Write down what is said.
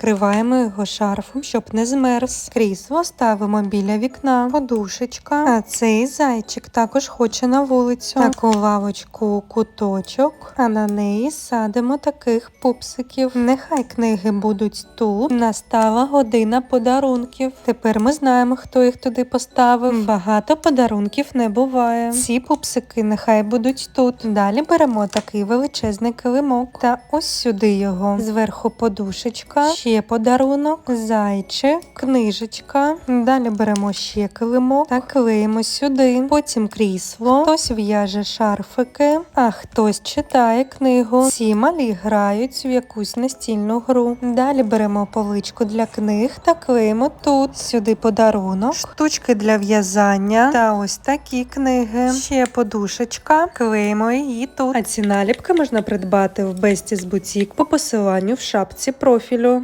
Криваємо його шарфом, щоб не змерз. Крісло ставимо біля вікна, подушечка. А цей зайчик також хоче на вулицю. Таку лавочку куточок, а на неї садимо таких пупсиків. Нехай книги будуть тут. Настала година подарунків. Тепер ми знаємо, хто їх туди поставив. Багато подарунків не буває. Ці пупсики нехай будуть тут. Далі беремо такий величезний килимок та ось сюди його. Зверху подушечка, ще подарунок, зайчик, книжечка. Далі беремо ще килимок та клеїмо сюди. Потім крісло. Хтось в'яже шарфики, а хтось читає книгу. Всі малі грають в якусь настільну гру. Далі беремо поличку для книг та клеїмо тут. Сюди подарунок, штучки для в'язання та ось такі книги. Ще подушечка. Клеїмо її тут. А ці наліпки можна придбати в Besties Boutique по посиланню в шапці профілю.